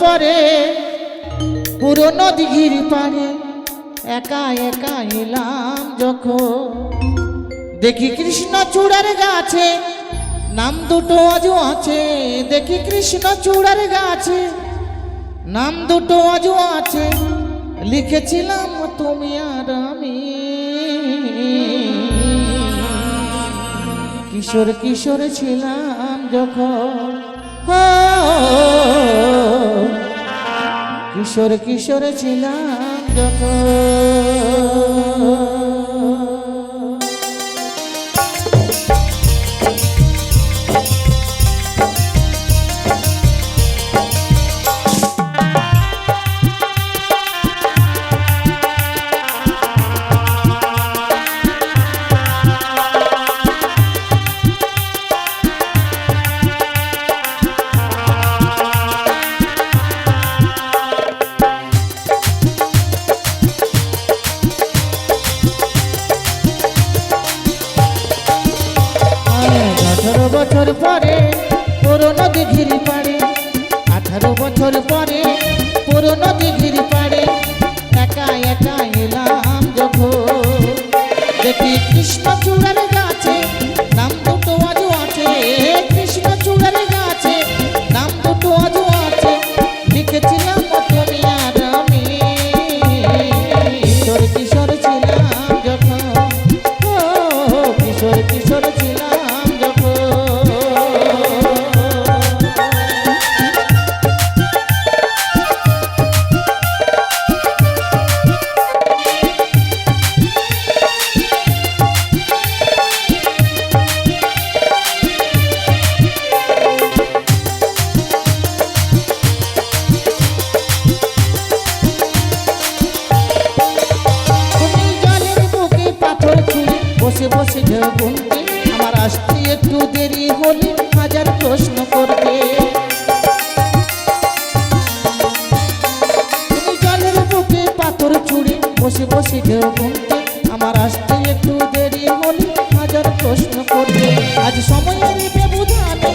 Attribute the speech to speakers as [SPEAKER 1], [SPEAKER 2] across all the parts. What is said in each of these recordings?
[SPEAKER 1] পরে, পুরনো দিঘির পারে একা একা এলাম যখন। দেখি কৃষ্ণ চূড়ার গাছে, নাম দুটো আজও আছে। দেখি কৃষ্ণ চূড়ার গাছে, নাম দুটো আজও আছে। লিখেছিলাম তুমি আর আমি। কিশোর কিশোর ছিলাম যখন। কিশোর কিশোর ছিলাম যখন বছর পরে পুরনো দিঘির পাড়ে আঠারো বছর পরে পুরনো দিঘির বসে বসে ঢেউ গুনতে। আমার আসতে একটু দেরি হলে হাজার প্রশ্ন করবে জলের বুকে পাথর ছুঁড়ে বসে বসে ঢেউ গুনতে। আমার আসতে একটু দেরি হলে হাজার প্রশ্ন করবে আজ সময়ের ব্যবধানে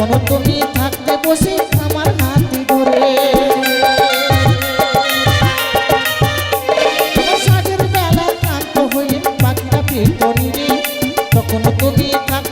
[SPEAKER 1] তখনও তুমি থাকতে বসে আমার হাতি ধরে। সাজের বেলা কান্ত হয়ে পাখিটা পেটরি তখন তুমি থাকতে